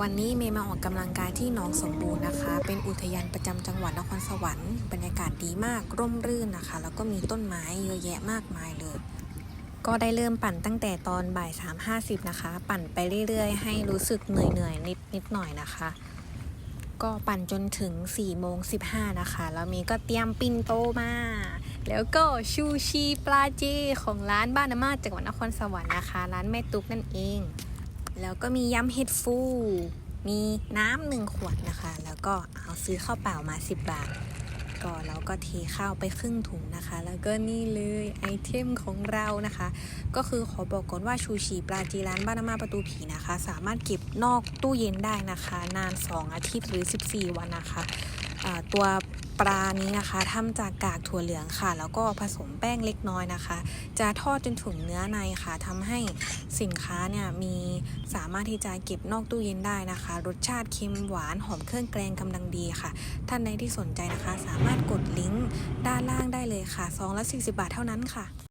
วันนี้เมย์มาออกกำลังกายที่หนองสมบูรณ์นะคะ เป็นอุทยานประจำจังหวัดนครสวรรค์บรรยากาศดีมากร่มรื่นนะคะ แล้วก็มีต้นไม้เยอะแยะมากมายเลย ก็ได้เริ่มปั่นตั้งแต่ตอนบ่าย3.50นะคะ ปั่นไปเรื่อยๆ ให้รู้สึกเหนื่อยๆนิดนิดหน่อยนะคะ ก็ปั่นจนถึง4โมง15นะคะ แล้วเมย์ก็เตรียมปินโตมา แล้วก็ชูชีปลาเจของร้านบ้านอามาจังหวัดนครสวรรค์นะคะ ร้านแม่ตุ๊กนั่นเอง แล้วก็มียำเห็ดฟู มีน้ำหนึ่งขวดนะคะ แล้วก็เอาซื้อข้าวเปล่ามา 10 บาท ก็แล้วก็เทข้าวไปครึ่งถุงนะคะ แล้วก็นี่เลยไอเทมของเรานะคะ ก็คือขอบอกก่อนว่าชูชีปลาจีร้านบ้านม่าประตูผีนะคะ สามารถเก็บนอกตู้เย็นได้นะคะ นาน 2 อาทิตย์หรือ 14 วันนะคะตัว ปลานี้นะคะทำจากกากถั่วเหลืองค่ะ แล้วก็ผสมแป้งเล็กน้อยนะคะ จะทอดจนถึงเนื้อในค่ะทำให้สินค้าเนี่ยมีสามารถที่จะเก็บนอกตู้เย็นได้นะคะ รสชาติเค็มหวานหอมเครื่องแกงกำลังดีค่ะ ท่านใดที่สนใจนะคะ สามารถกดลิงก์ด้านล่างได้เลยค่ะซองละ40 บาทเท่านั้นค่ะ